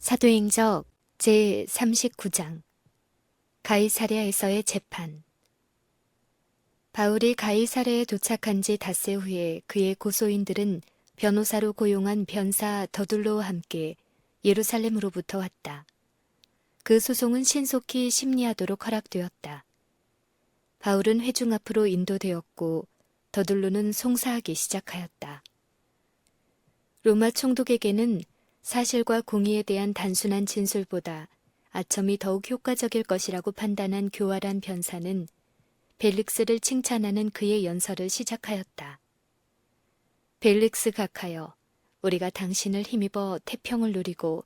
사도행적 제 39장 가이사랴에서의 재판 바울이 가이사랴에 도착한 지 닷새 후에 그의 고소인들은 변호사로 고용한 변사 더둘로와 함께 예루살렘으로부터 왔다. 그 소송은 신속히 심리하도록 허락되었다. 바울은 회중 앞으로 인도되었고 더둘로는 송사하기 시작하였다. 로마 총독에게는 사실과 공의에 대한 단순한 진술보다 아첨이 더욱 효과적일 것이라고 판단한 교활한 변사는 벨릭스를 칭찬하는 그의 연설을 시작하였다. 벨릭스 각하여 우리가 당신을 힘입어 태평을 누리고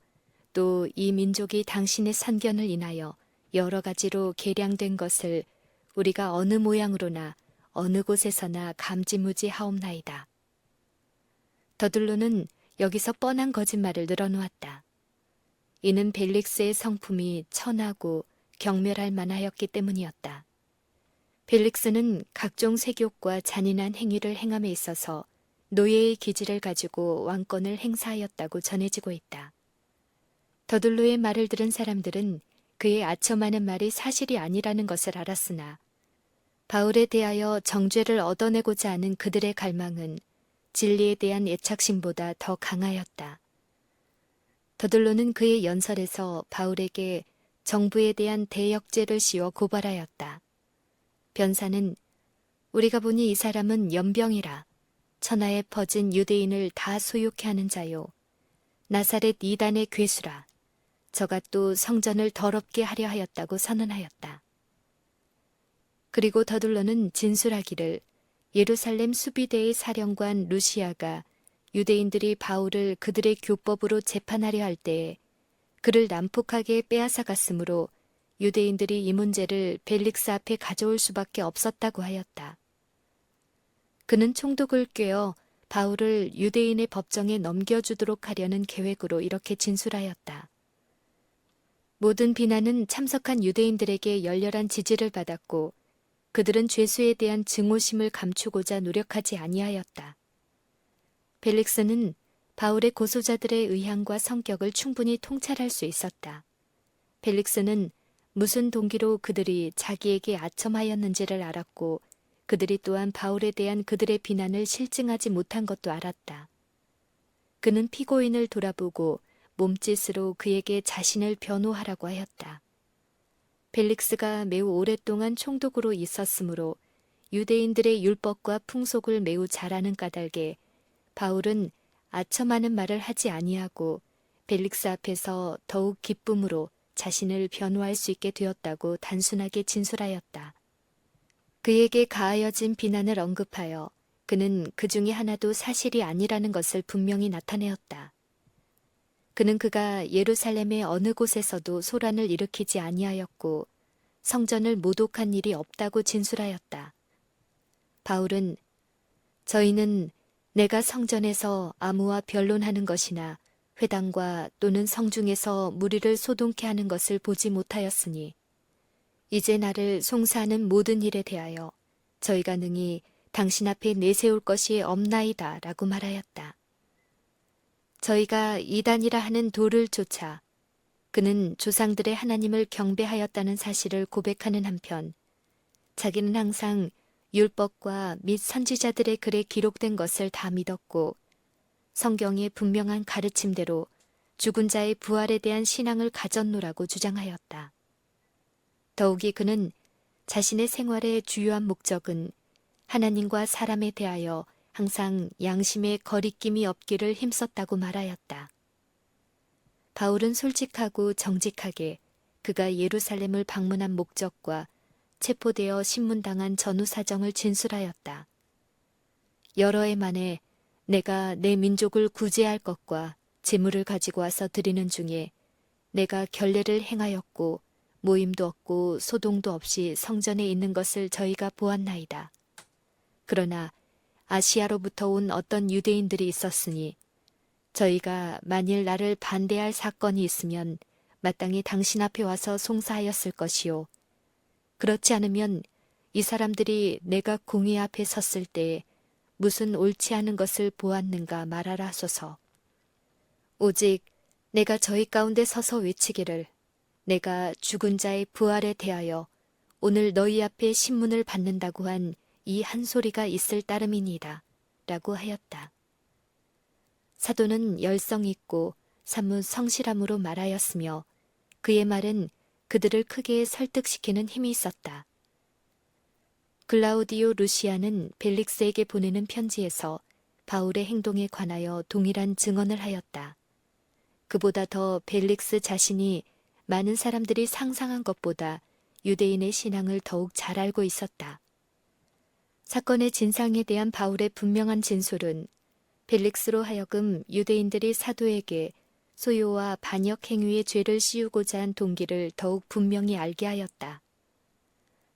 또 이 민족이 당신의 선견을 인하여 여러 가지로 개량된 것을 우리가 어느 모양으로나 어느 곳에서나 감지무지 하옵나이다. 더들로는 여기서 뻔한 거짓말을 늘어놓았다. 이는 벨릭스의 성품이 천하고 경멸할 만하였기 때문이었다. 벨릭스는 각종 세욕과 잔인한 행위를 행함에 있어서 노예의 기질을 가지고 왕권을 행사하였다고 전해지고 있다. 더들로의 말을 들은 사람들은 그의 아첨하는 말이 사실이 아니라는 것을 알았으나 바울에 대하여 정죄를 얻어내고자 하는 그들의 갈망은 진리에 대한 애착심보다 더 강하였다. 더들로는 그의 연설에서 바울에게 정부에 대한 대역죄를 씌워 고발하였다. 변사는 우리가 보니 이 사람은 연병이라 천하에 퍼진 유대인을 다 소욕해 하는 자요. 나사렛 이단의 괴수라. 저가 또 성전을 더럽게 하려 하였다고 선언하였다. 그리고 더둘러는 진술하기를 예루살렘 수비대의 사령관 루시아가 유대인들이 바울을 그들의 교법으로 재판하려 할 때에 그를 난폭하게 빼앗아 갔으므로 유대인들이 이 문제를 벨릭스 앞에 가져올 수밖에 없었다고 하였다. 그는 총독을 꿰어 바울을 유대인의 법정에 넘겨주도록 하려는 계획으로 이렇게 진술하였다. 모든 비난은 참석한 유대인들에게 열렬한 지지를 받았고 그들은 죄수에 대한 증오심을 감추고자 노력하지 아니하였다. 벨릭스는 바울의 고소자들의 의향과 성격을 충분히 통찰할 수 있었다. 벨릭스는 무슨 동기로 그들이 자기에게 아첨하였는지를 알았고 그들이 또한 바울에 대한 그들의 비난을 실증하지 못한 것도 알았다. 그는 피고인을 돌아보고 몸짓으로 그에게 자신을 변호하라고 하였다. 벨릭스가 매우 오랫동안 총독으로 있었으므로 유대인들의 율법과 풍속을 매우 잘 아는 까닭에 바울은 아첨하는 말을 하지 아니하고 벨릭스 앞에서 더욱 기쁨으로 자신을 변호할 수 있게 되었다고 단순하게 진술하였다. 그에게 가하여진 비난을 언급하여 그는 그 중에 하나도 사실이 아니라는 것을 분명히 나타내었다. 그는 그가 예루살렘의 어느 곳에서도 소란을 일으키지 아니하였고 성전을 모독한 일이 없다고 진술하였다. 바울은 저희는 내가 성전에서 아무와 변론하는 것이나 회당과 또는 성중에서 무리를 소동케 하는 것을 보지 못하였으니 이제 나를 송사하는 모든 일에 대하여 저희가 능히 당신 앞에 내세울 것이 없나이다 라고 말하였다. 저희가 이단이라 하는 도를 쫓아 그는 조상들의 하나님을 경배하였다는 사실을 고백하는 한편 자기는 항상 율법과 및 선지자들의 글에 기록된 것을 다 믿었고 성경의 분명한 가르침대로 죽은 자의 부활에 대한 신앙을 가졌노라고 주장하였다. 더욱이 그는 자신의 생활의 주요한 목적은 하나님과 사람에 대하여 항상 양심의 거리낌이 없기를 힘썼다고 말하였다. 바울은 솔직하고 정직하게 그가 예루살렘을 방문한 목적과 체포되어 신문당한 전후 사정을 진술하였다. 여러 해 만에 내가 내 민족을 구제할 것과 재물을 가지고 와서 드리는 중에 내가 결례를 행하였고 모임도 없고 소동도 없이 성전에 있는 것을 저희가 보았나이다. 그러나 아시아로부터 온 어떤 유대인들이 있었으니 저희가 만일 나를 반대할 사건이 있으면 마땅히 당신 앞에 와서 송사하였을 것이요. 그렇지 않으면 이 사람들이 내가 공의 앞에 섰을 때에 무슨 옳지 않은 것을 보았는가 말하라 하소서. 오직 내가 저희 가운데 서서 외치기를 내가 죽은 자의 부활에 대하여 오늘 너희 앞에 신문을 받는다고 한 이 한 소리가 있을 따름이니이다. 라고 하였다. 사도는 열성 있고 사뭇 성실함으로 말하였으며 그의 말은 그들을 크게 설득시키는 힘이 있었다. 글라우디오 루시아는 벨릭스에게 보내는 편지에서 바울의 행동에 관하여 동일한 증언을 하였다. 그보다 더 벨릭스 자신이 많은 사람들이 상상한 것보다 유대인의 신앙을 더욱 잘 알고 있었다. 사건의 진상에 대한 바울의 분명한 진술은 벨릭스로 하여금 유대인들이 사도에게 소요와 반역 행위의 죄를 씌우고자 한 동기를 더욱 분명히 알게 하였다.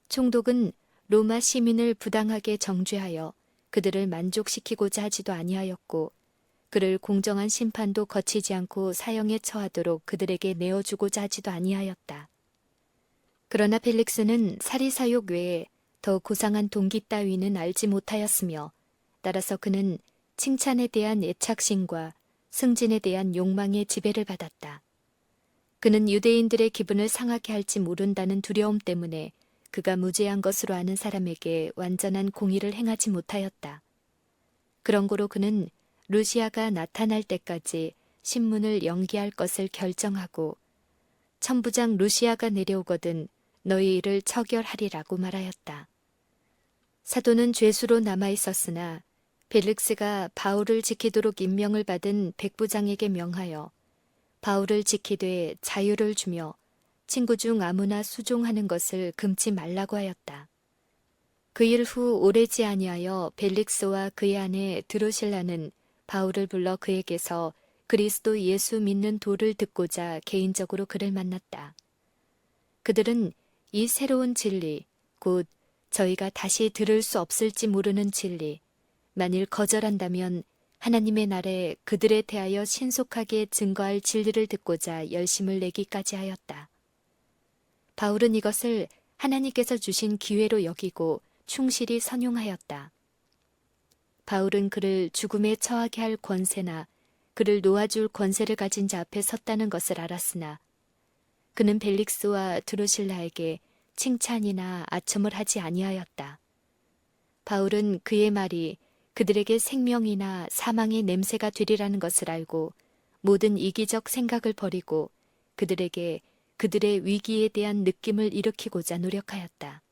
총독은 로마 시민을 부당하게 정죄하여 그들을 만족시키고자 하지도 아니하였고 그를 공정한 심판도 거치지 않고 사형에 처하도록 그들에게 내어주고자 하지도 아니하였다. 그러나 벨릭스는 사리사욕 외에 더 고상한 동기 따위는 알지 못하였으며 따라서 그는 칭찬에 대한 애착심과 승진에 대한 욕망의 지배를 받았다. 그는 유대인들의 기분을 상하게 할지 모른다는 두려움 때문에 그가 무죄한 것으로 아는 사람에게 완전한 공의를 행하지 못하였다. 그런 고로 그는 루시아가 나타날 때까지 신문을 연기할 것을 결정하고 천부장 루시아가 내려오거든 너희 일을 처결하리라고 말하였다. 사도는 죄수로 남아 있었으나 벨릭스가 바울을 지키도록 임명을 받은 백부장에게 명하여 바울을 지키되 자유를 주며 친구 중 아무나 수종하는 것을 금치 말라고 하였다. 그 일 후 오래지 아니하여 벨릭스와 그의 아내 드로실라는 바울을 불러 그에게서 그리스도 예수 믿는 도를 듣고자 개인적으로 그를 만났다. 그들은 이 새로운 진리, 곧 저희가 다시 들을 수 없을지 모르는 진리, 만일 거절한다면 하나님의 날에 그들에 대하여 신속하게 증거할 진리를 듣고자 열심을 내기까지 하였다. 바울은 이것을 하나님께서 주신 기회로 여기고 충실히 선용하였다. 바울은 그를 죽음에 처하게 할 권세나 그를 놓아줄 권세를 가진 자 앞에 섰다는 것을 알았으나 그는 벨릭스와 드루실라에게 칭찬이나 아첨을 하지 아니하였다. 바울은 그의 말이 그들에게 생명이나 사망의 냄새가 되리라는 것을 알고 모든 이기적 생각을 버리고 그들에게 그들의 위기에 대한 느낌을 일으키고자 노력하였다.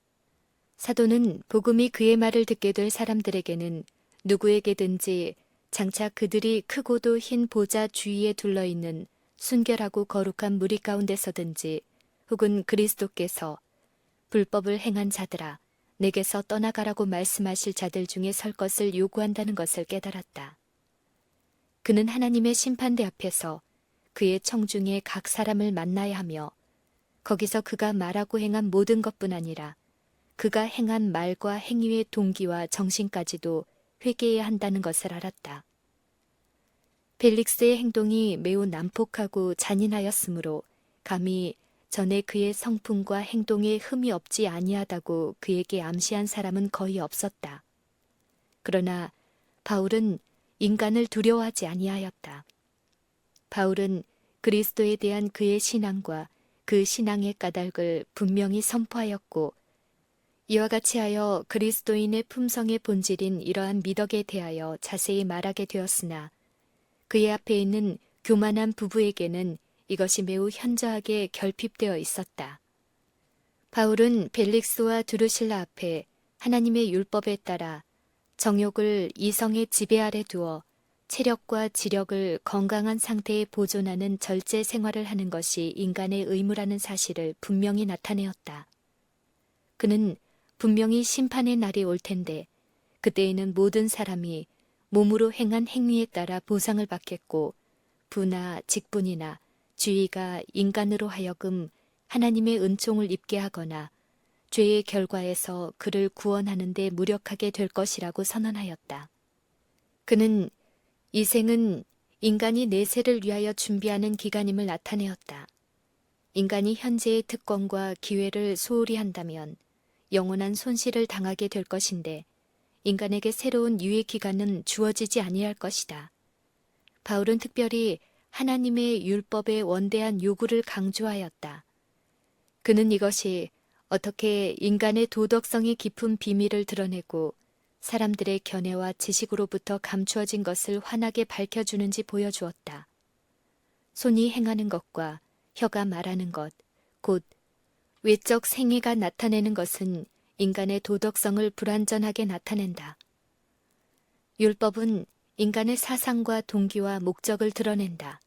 사도는 복음이 그의 말을 듣게 될 사람들에게는 누구에게든지 장차 그들이 크고도 흰 보좌 주위에 둘러 있는 순결하고 거룩한 무리 가운데서든지 혹은 그리스도께서 불법을 행한 자들아 내게서 떠나가라고 말씀하실 자들 중에 설 것을 요구한다는 것을 깨달았다. 그는 하나님의 심판대 앞에서 그의 청중의 각 사람을 만나야 하며 거기서 그가 말하고 행한 모든 것뿐 아니라 그가 행한 말과 행위의 동기와 정신까지도 회개해야 한다는 것을 알았다. 벨릭스의 행동이 매우 난폭하고 잔인하였으므로 감히 전에 그의 성품과 행동에 흠이 없지 아니하다고 그에게 암시한 사람은 거의 없었다. 그러나 바울은 인간을 두려워하지 아니하였다. 바울은 그리스도에 대한 그의 신앙과 그 신앙의 까닭을 분명히 선포하였고 이와 같이 하여 그리스도인의 품성의 본질인 이러한 미덕에 대하여 자세히 말하게 되었으나 그의 앞에 있는 교만한 부부에게는 이것이 매우 현저하게 결핍되어 있었다. 바울은 벨릭스와 두루실라 앞에 하나님의 율법에 따라 정욕을 이성의 지배 아래 두어 체력과 지력을 건강한 상태에 보존하는 절제 생활을 하는 것이 인간의 의무라는 사실을 분명히 나타내었다. 그는 분명히 심판의 날이 올 텐데 그때에는 모든 사람이 몸으로 행한 행위에 따라 보상을 받겠고 부나 직분이나 주의가 인간으로 하여금 하나님의 은총을 입게 하거나 죄의 결과에서 그를 구원하는 데 무력하게 될 것이라고 선언하였다. 그는 이 생은 인간이 내세를 위하여 준비하는 기간임을 나타내었다. 인간이 현재의 특권과 기회를 소홀히 한다면 영원한 손실을 당하게 될 것인데 인간에게 새로운 유예 기간은 주어지지 아니할 것이다. 바울은 특별히 하나님의 율법의 원대한 요구를 강조하였다. 그는 이것이 어떻게 인간의 도덕성이 깊은 비밀을 드러내고 사람들의 견해와 지식으로부터 감추어진 것을 환하게 밝혀주는지 보여주었다. 손이 행하는 것과 혀가 말하는 것, 곧 외적 생애가 나타내는 것은 인간의 도덕성을 불완전하게 나타낸다. 율법은 인간의 사상과 동기와 목적을 드러낸다.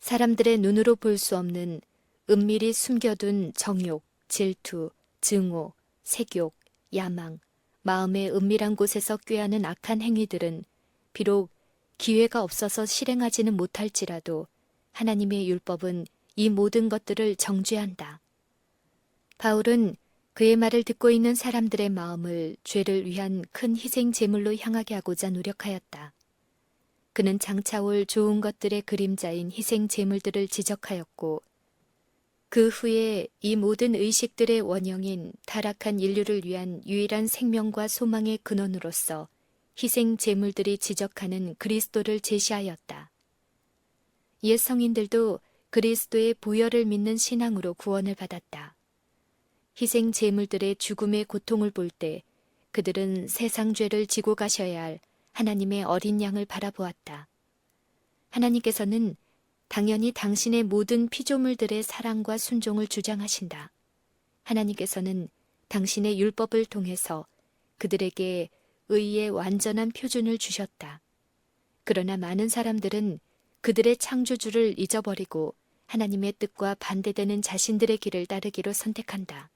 사람들의 눈으로 볼 수 없는 은밀히 숨겨둔 정욕, 질투, 증오, 색욕, 야망, 마음의 은밀한 곳에서 꾀하는 악한 행위들은 비록 기회가 없어서 실행하지는 못할지라도 하나님의 율법은 이 모든 것들을 정죄한다. 바울은 그의 말을 듣고 있는 사람들의 마음을 죄를 위한 큰 희생 제물로 향하게 하고자 노력하였다. 그는 장차 올 좋은 것들의 그림자인 희생 제물들을 지적하였고 그 후에 이 모든 의식들의 원형인 타락한 인류를 위한 유일한 생명과 소망의 근원으로서 희생 제물들이 지적하는 그리스도를 제시하였다. 옛 성인들도 그리스도의 보혈을 믿는 신앙으로 구원을 받았다. 희생 제물들의 죽음의 고통을 볼 때 그들은 세상 죄를 지고 가셔야 할 하나님의 어린 양을 바라보았다. 하나님께서는 당연히 당신의 모든 피조물들의 사랑과 순종을 주장하신다. 하나님께서는 당신의 율법을 통해서 그들에게 의의 완전한 표준을 주셨다. 그러나 많은 사람들은 그들의 창조주를 잊어버리고 하나님의 뜻과 반대되는 자신들의 길을 따르기로 선택한다.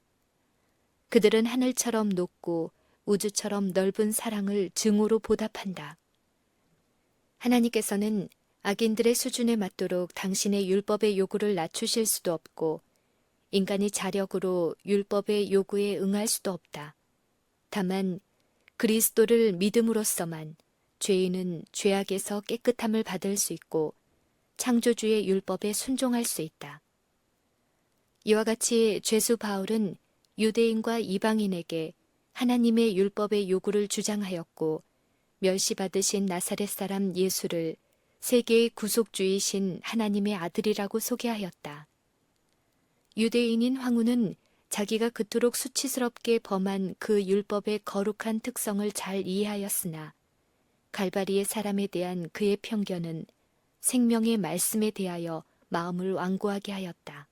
그들은 하늘처럼 높고 우주처럼 넓은 사랑을 증오로 보답한다. 하나님께서는 악인들의 수준에 맞도록 당신의 율법의 요구를 낮추실 수도 없고 인간이 자력으로 율법의 요구에 응할 수도 없다. 다만 그리스도를 믿음으로써만 죄인은 죄악에서 깨끗함을 받을 수 있고 창조주의 율법에 순종할 수 있다. 이와 같이 죄수 바울은 유대인과 이방인에게 하나님의 율법의 요구를 주장하였고 멸시받으신 나사렛 사람 예수를 세계의 구속주이신 하나님의 아들이라고 소개하였다. 유대인인 황후는 자기가 그토록 수치스럽게 범한 그 율법의 거룩한 특성을 잘 이해하였으나 갈바리의 사람에 대한 그의 편견은 생명의 말씀에 대하여 마음을 완고하게 하였다.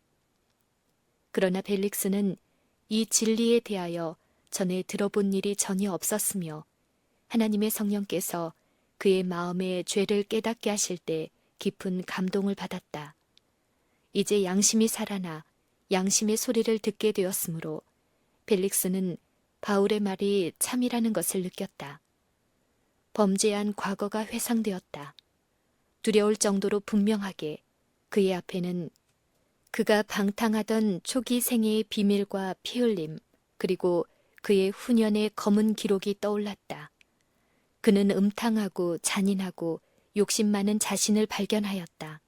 그러나 벨릭스는 이 진리에 대하여 전에 들어본 일이 전혀 없었으며 하나님의 성령께서 그의 마음에 죄를 깨닫게 하실 때 깊은 감동을 받았다. 이제 양심이 살아나 양심의 소리를 듣게 되었으므로 벨릭스는 바울의 말이 참이라는 것을 느꼈다. 범죄한 과거가 회상되었다. 두려울 정도로 분명하게 그의 앞에는 그가 방탕하던 초기 생애의 비밀과 피 흘림, 그리고 그의 후년의 검은 기록이 떠올랐다. 그는 음탕하고 잔인하고 욕심 많은 자신을 발견하였다.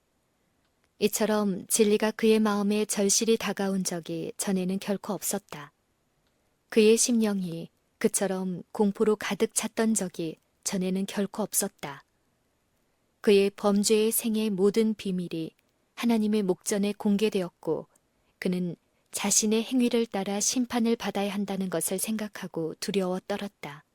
이처럼 진리가 그의 마음에 절실히 다가온 적이 전에는 결코 없었다. 그의 심령이 그처럼 공포로 가득 찼던 적이 전에는 결코 없었다. 그의 범죄의 생의 모든 비밀이 하나님의 목전에 공개되었고 그는 자신의 행위를 따라 심판을 받아야 한다는 것을 생각하고 두려워 떨었다.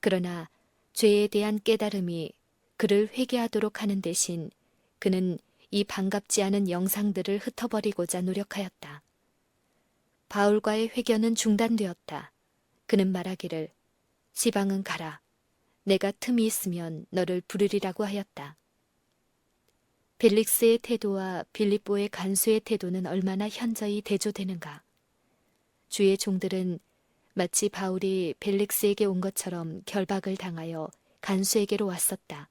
그러나 죄에 대한 깨달음이 그를 회개하도록 하는 대신 그는 이 반갑지 않은 영상들을 흩어버리고자 노력하였다. 바울과의 회견은 중단되었다. 그는 말하기를 시방은 가라. 내가 틈이 있으면 너를 부르리라고 하였다. 벨릭스의 태도와 빌립보의 간수의 태도는 얼마나 현저히 대조되는가. 주의 종들은 마치 바울이 벨릭스에게 온 것처럼 결박을 당하여 간수에게로 왔었다.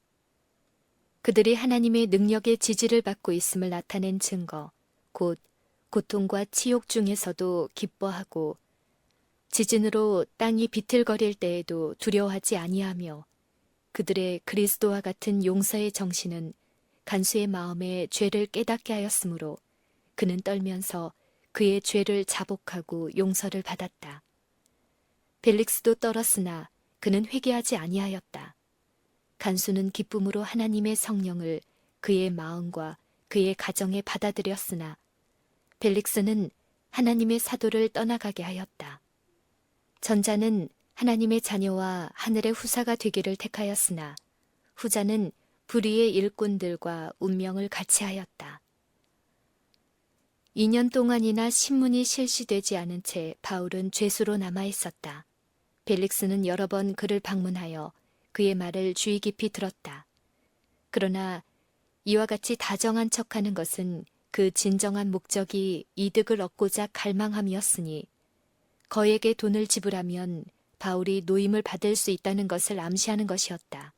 그들이 하나님의 능력의 지지를 받고 있음을 나타낸 증거, 곧 고통과 치욕 중에서도 기뻐하고 지진으로 땅이 비틀거릴 때에도 두려워하지 아니하며 그들의 그리스도와 같은 용서의 정신은 간수의 마음에 죄를 깨닫게 하였으므로 그는 떨면서 그의 죄를 자복하고 용서를 받았다. 벨릭스도 떨었으나 그는 회개하지 아니하였다. 간수는 기쁨으로 하나님의 성령을 그의 마음과 그의 가정에 받아들였으나 벨릭스는 하나님의 사도를 떠나가게 하였다. 전자는 하나님의 자녀와 하늘의 후사가 되기를 택하였으나 후자는 불의의 일꾼들과 운명을 같이 하였다. 2년 동안이나 신문이 실시되지 않은 채 바울은 죄수로 남아 있었다. 벨릭스는 여러 번 그를 방문하여 그의 말을 주의 깊이 들었다. 그러나 이와 같이 다정한 척하는 것은 그 진정한 목적이 이득을 얻고자 갈망함이었으니 거액의 돈을 지불하면 바울이 노임을 받을 수 있다는 것을 암시하는 것이었다.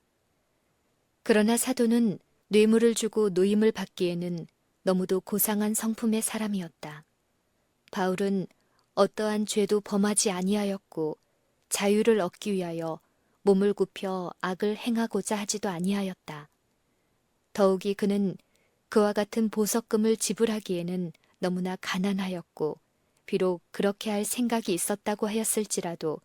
그러나 사도는 뇌물을 주고 노임을 받기에는 너무도 고상한 성품의 사람이었다. 바울은 어떠한 죄도 범하지 아니하였고 자유를 얻기 위하여 몸을 굽혀 악을 행하고자 하지도 아니하였다. 더욱이 그는 그와 같은 보석금을 지불하기에는 너무나 가난하였고 비록 그렇게 할 생각이 있었다고 하였을지라도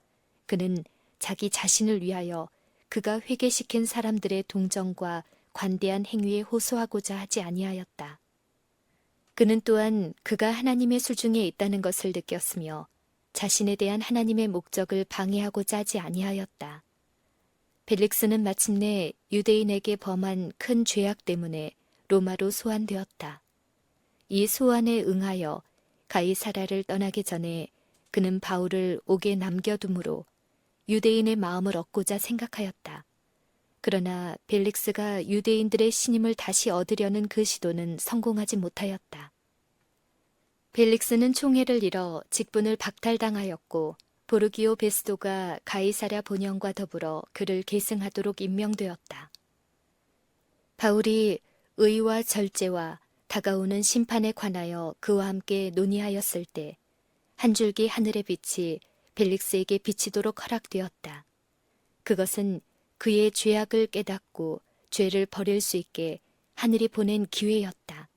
그는 자기 자신을 위하여 그가 회개시킨 사람들의 동정과 관대한 행위에 호소하고자 하지 아니하였다. 그는 또한 그가 하나님의 수중에 있다는 것을 느꼈으며 자신에 대한 하나님의 목적을 방해하고자 하지 아니하였다. 벨릭스는 마침내 유대인에게 범한 큰 죄악 때문에 로마로 소환되었다. 이 소환에 응하여 가이사라를 떠나기 전에 그는 바울을 옥에 남겨두므로 유대인의 마음을 얻고자 생각하였다. 그러나 벨릭스가 유대인들의 신임을 다시 얻으려는 그 시도는 성공하지 못하였다. 벨릭스는 총애를 잃어 직분을 박탈당하였고 보르기오 베스도가 가이사랴 본영과 더불어 그를 계승하도록 임명되었다. 바울이 의와 절제와 다가오는 심판에 관하여 그와 함께 논의하였을 때 한 줄기 하늘의 빛이 벨릭스에게 비치도록 허락되었다. 그것은 그의 죄악을 깨닫고 죄를 버릴 수 있게 하늘이 보낸 기회였다.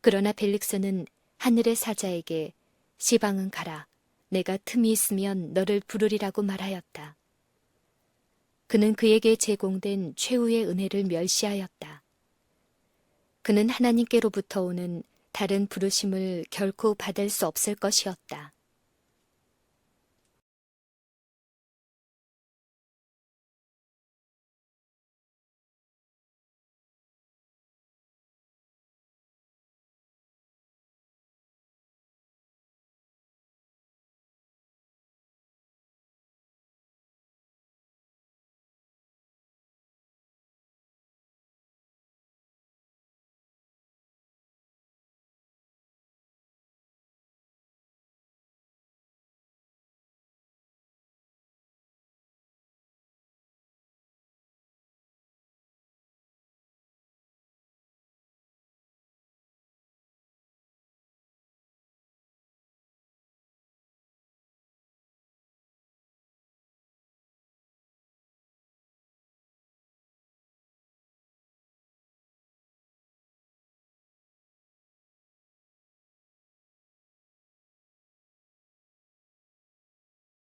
그러나 벨릭스는 하늘의 사자에게 시방은 가라. 내가 틈이 있으면 너를 부르리라고 말하였다. 그는 그에게 제공된 최후의 은혜를 멸시하였다. 그는 하나님께로부터 오는 다른 부르심을 결코 받을 수 없을 것이었다.